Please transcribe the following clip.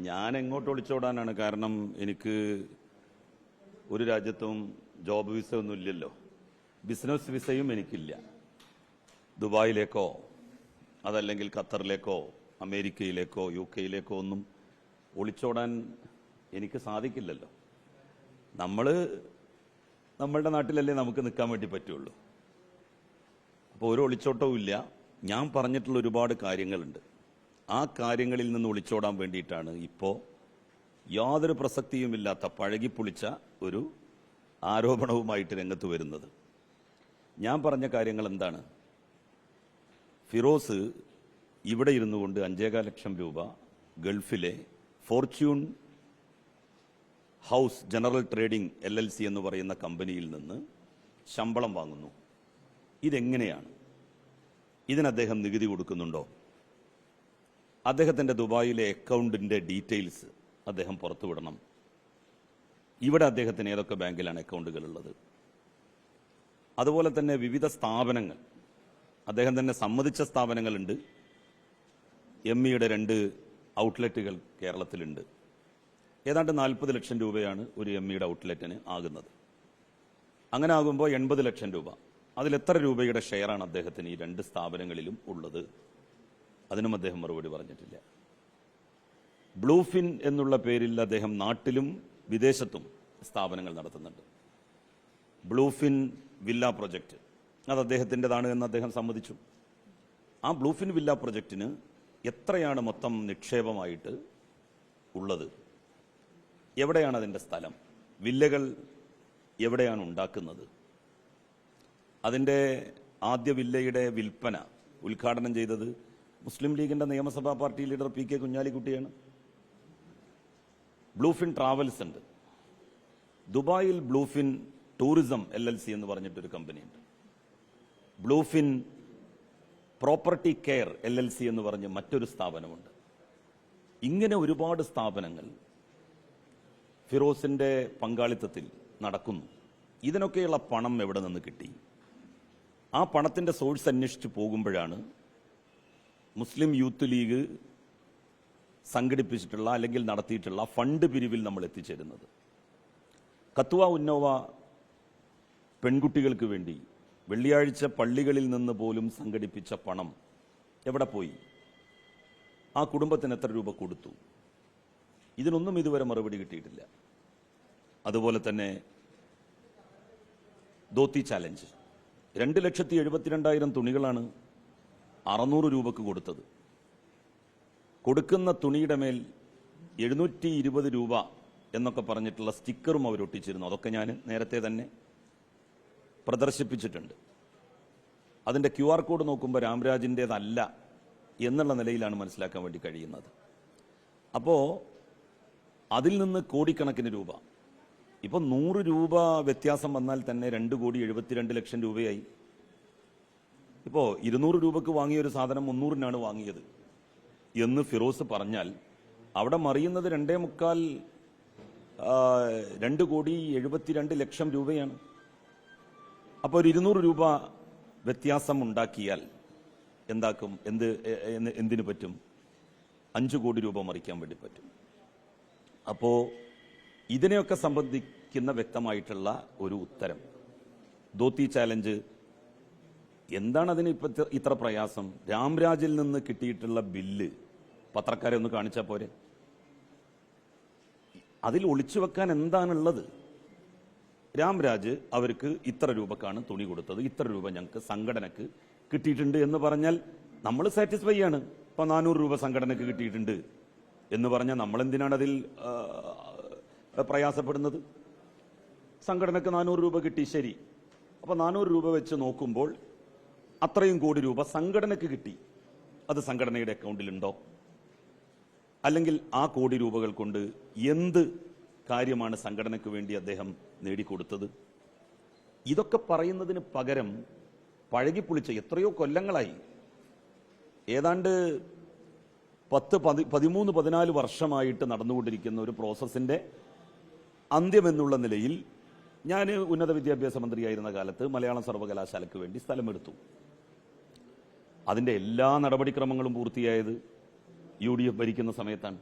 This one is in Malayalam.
ഞാൻ എങ്ങോട്ട് ഒളിച്ചോടാനാണ് കാരണം എനിക്ക് ഒരു രാജ്യത്തും ജോബ് വിസ ഒന്നും ഇല്ലല്ലോ. ബിസിനസ് വിസയും എനിക്കില്ല. ദുബായിലേക്കോ അതല്ലെങ്കിൽ ഖത്തറിലേക്കോ അമേരിക്കയിലേക്കോ യു കെയിലേക്കോ ഒന്നും ഒളിച്ചോടാൻ എനിക്ക് സാധിക്കില്ലല്ലോ. നമ്മൾ നമ്മളുടെ നാട്ടിലല്ലേ നമുക്ക് നിൽക്കാൻ വേണ്ടി പറ്റുള്ളൂ. അപ്പോൾ ഒരു ഒളിച്ചോട്ടവും ഇല്ല. ഞാൻ പറഞ്ഞിട്ടുള്ള ഒരുപാട് കാര്യങ്ങളുണ്ട്. ആ കാര്യങ്ങളിൽ നിന്ന് ഒളിച്ചോടാൻ വേണ്ടിയിട്ടാണ് ഇപ്പോൾ യാതൊരു പ്രസക്തിയുമില്ലാത്ത പഴകിപ്പൊളിച്ച ഒരു ആരോപണവുമായിട്ട് രംഗത്ത് വരുന്നത്. ഞാൻ പറഞ്ഞ കാര്യങ്ങൾ എന്താണ്? ഫിറോസ് ഇവിടെ ഇരുന്നു കൊണ്ട് അഞ്ചേകാൽ ലക്ഷം രൂപ ഗൾഫിലെ Fortune house general trading L L C എന്ന് പറയുന്ന കമ്പനിയിൽ നിന്ന് ശമ്പളം വാങ്ങുന്നു. ഇതെങ്ങനെയാണ്? ഇതിന് അദ്ദേഹം നികുതി കൊടുക്കുന്നുണ്ടോ? അദ്ദേഹത്തിന്റെ ദുബായിലെ അക്കൗണ്ടിന്റെ ഡീറ്റെയിൽസ് അദ്ദേഹം പുറത്തുവിടണം. ഇവിടെ അദ്ദേഹത്തിന് ഏതൊക്കെ ബാങ്കിലാണ് അക്കൗണ്ടുകൾ ഉള്ളത്? അതുപോലെ തന്നെ വിവിധ സ്ഥാപനങ്ങൾ. അദ്ദേഹം തന്നെ സമ്മതിച്ച സ്ഥാപനങ്ങളുണ്ട്. എം ഇയുടെ രണ്ട് ഔട്ട്ലെറ്റുകൾ കേരളത്തിലുണ്ട്. ഏതാണ്ട് നാൽപ്പത് ലക്ഷം രൂപയാണ് ഒരു എം ഇയുടെ ഔട്ട്ലെറ്റിന് ആകുന്നത്. അങ്ങനെ ആകുമ്പോൾ എൺപത് ലക്ഷം രൂപ. അതിൽ എത്ര രൂപയുടെ ഷെയറാണ് അദ്ദേഹത്തിന് ഈ രണ്ട് സ്ഥാപനങ്ങളിലും ഉള്ളത്? അതിനും അദ്ദേഹം മറുപടി പറഞ്ഞിട്ടില്ല. ബ്ലൂഫിൻ എന്നുള്ള പേരിൽ അദ്ദേഹം നാട്ടിലും വിദേശത്തും സ്ഥാപനങ്ങൾ നടത്തുന്നുണ്ട്. ബ്ലൂഫിൻ വില്ല പ്രൊജക്റ്റ് അത് അദ്ദേഹത്തിന്റെതാണ് എന്ന് അദ്ദേഹം സമ്മതിച്ചു. ആ ബ്ലൂഫിൻ വില്ല പ്രൊജക്റ്റിന് എത്രയാണ് മൊത്തം നിക്ഷേപമായിട്ട് ഉള്ളത്? എവിടെയാണ് അതിന്റെ സ്ഥലം? വില്ലകൾ എവിടെയാണ് ഉണ്ടാക്കുന്നത്? അതിന്റെ ആദ്യ വില്ലയുടെ വിൽപ്പന ഉദ്ഘാടനം ചെയ്തത് മുസ്ലിം ലീഗിന്റെ നിയമസഭാ പാർട്ടി ലീഡർ പി കെ കുഞ്ഞാലിക്കുട്ടിയാണ്. ബ്ലൂഫിൻ ട്രാവൽസ് ഉണ്ട്. ദുബായിൽ Bluefin tourism L L C എന്ന് പറഞ്ഞിട്ടൊരു കമ്പനിയുണ്ട്. Bluefin property care L L C എന്ന് പറഞ്ഞ് മറ്റൊരു സ്ഥാപനമുണ്ട്. ഇങ്ങനെ ഒരുപാട് സ്ഥാപനങ്ങൾ ഫിറോസിന്റെ പങ്കാളിത്തത്തിൽ നടക്കുന്നു. ഇതിനൊക്കെയുള്ള പണം എവിടെ നിന്ന് കിട്ടി? ആ പണത്തിന്റെ സോഴ്സ് അന്വേഷിച്ച് പോകുമ്പോഴാണ് മുസ്ലിം യൂത്ത് ലീഗ് സംഘടിപ്പിച്ചിട്ടുള്ള അല്ലെങ്കിൽ നടത്തിയിട്ടുള്ള ഫണ്ട് പിരിവിൽ നമ്മൾ എത്തിച്ചേരുന്നത്. കത്തുവ ഉന്നോവ പെൺകുട്ടികൾക്ക് വേണ്ടി വെള്ളിയാഴ്ച പള്ളികളിൽ നിന്ന് പോലും സംഘടിപ്പിച്ച പണം എവിടെ പോയി? ആ കുടുംബത്തിന് എത്ര രൂപ കൊടുത്തു? ഇതിനൊന്നും ഇതുവരെ മറുപടി കിട്ടിയിട്ടില്ല. അതുപോലെ തന്നെ ദോത്തി ചാലഞ്ച്. രണ്ട് ലക്ഷത്തി എഴുപത്തിരണ്ടായിരം തുണികളാണ് അറുന്നൂറ് രൂപക്ക് കൊടുത്തത്. കൊടുക്കുന്ന തുണിയുടെ മേൽ എഴുന്നൂറ്റി ഇരുപത് രൂപ എന്നൊക്കെ പറഞ്ഞിട്ടുള്ള സ്റ്റിക്കറും അവർ ഒട്ടിച്ചിരുന്നു. അതൊക്കെ ഞാൻ നേരത്തെ തന്നെ പ്രദർശിപ്പിച്ചിട്ടുണ്ട്. അതിന്റെ ക്യു ആർ കോഡ് നോക്കുമ്പോൾ രാംരാജിന്റെതല്ല എന്നുള്ള നിലയിലാണ് മനസ്സിലാക്കാൻ വേണ്ടി കഴിയുന്നത്. അപ്പോൾ അതിൽ നിന്ന് കോടിക്കണക്കിന് രൂപ. ഇപ്പോൾ നൂറ് രൂപ വ്യത്യാസം വന്നാൽ തന്നെ രണ്ട് കോടി എഴുപത്തിരണ്ട് ലക്ഷം രൂപയായി. ഇപ്പോ ഇരുന്നൂറ് രൂപക്ക് വാങ്ങിയ ഒരു സാധനം മുന്നൂറിനാണ് വാങ്ങിയത് എന്ന് ഫിറോസ് പറഞ്ഞാൽ അവിടെ മറിയുന്നത് രണ്ടേ മുക്കാൽ രണ്ട് കോടി എഴുപത്തിരണ്ട് ലക്ഷം രൂപയാണ്. അപ്പോൾ ഒരു ഇരുന്നൂറ് രൂപ വ്യത്യാസം ഉണ്ടാക്കിയാൽ എന്താക്കും? എന്ത് എന്തിനു പറ്റും? അഞ്ചു കോടി രൂപ മറിക്കാൻ വേണ്ടി പറ്റും. അപ്പോൾ ഇതിനെയൊക്കെ സംബന്ധിക്കുന്ന വ്യക്തമായിട്ടുള്ള ഒരു ഉത്തരം. ദോത്തി ചാലഞ്ച് എന്താണ് അതിന് ഇപ്പൊ ഇത്ര- പ്രയാസം? രാംരാജിൽ നിന്ന് കിട്ടിയിട്ടുള്ള ബില്ല് പത്രക്കാരെ ഒന്ന് കാണിച്ചാൽ പോരെ? അതിൽ ഒളിച്ചു വെക്കാൻ എന്താണുള്ളത്? രാംരാജ് അവർക്ക് ഇത്ര രൂപക്കാണ് തുണി കൊടുത്തത് ഇത്ര രൂപ ഞങ്ങൾക്ക് സംഘടനക്ക് കിട്ടിയിട്ടുണ്ട് എന്ന് പറഞ്ഞാൽ നമ്മൾ സാറ്റിസ്ഫൈ ആണ്. ഇപ്പൊ നാനൂറ് രൂപ സംഘടനക്ക് കിട്ടിയിട്ടുണ്ട് എന്ന് പറഞ്ഞാൽ നമ്മൾ എന്തിനാണ് അതിൽ പ്രയാസപ്പെടുന്നത്? സംഘടനക്ക് നാനൂറ് രൂപ കിട്ടി ശരി. അപ്പൊ നാനൂറ് രൂപ വെച്ച് നോക്കുമ്പോൾ അത്രയും കോടി രൂപ സംഘടനയ്ക്ക് കിട്ടി. അത് സംഘടനയുടെ അക്കൗണ്ടിലുണ്ടോ അല്ലെങ്കിൽ ആ കോടി രൂപകൾ കൊണ്ട് എന്ത് കാര്യമാണ് സംഘടനയ്ക്ക് വേണ്ടി അദ്ദേഹം നേടിക്കൊടുത്തത്? ഇതൊക്കെ പറയുന്നതിന് പകരം പഴകിപ്പൊളിച്ച എത്രയോ കൊല്ലങ്ങളായി. ഏതാണ്ട് പത്ത് പതി പതിമൂന്ന് പതിനാല് വർഷമായിട്ട് നടന്നുകൊണ്ടിരിക്കുന്ന ഒരു പ്രോസസ്സിന്റെ അന്ത്യമെന്നുള്ള നിലയിൽ ഞാൻ ഉന്നത വിദ്യാഭ്യാസ മന്ത്രിയായിരുന്ന കാലത്ത് മലയാളം സർവകലാശാലയ്ക്ക് വേണ്ടി സ്ഥലമെടുത്തു. അതിന്റെ എല്ലാ നടപടിക്രമങ്ങളും പൂർത്തിയായത് യു ഡി എഫ് ഭരിക്കുന്ന സമയത്താണ്.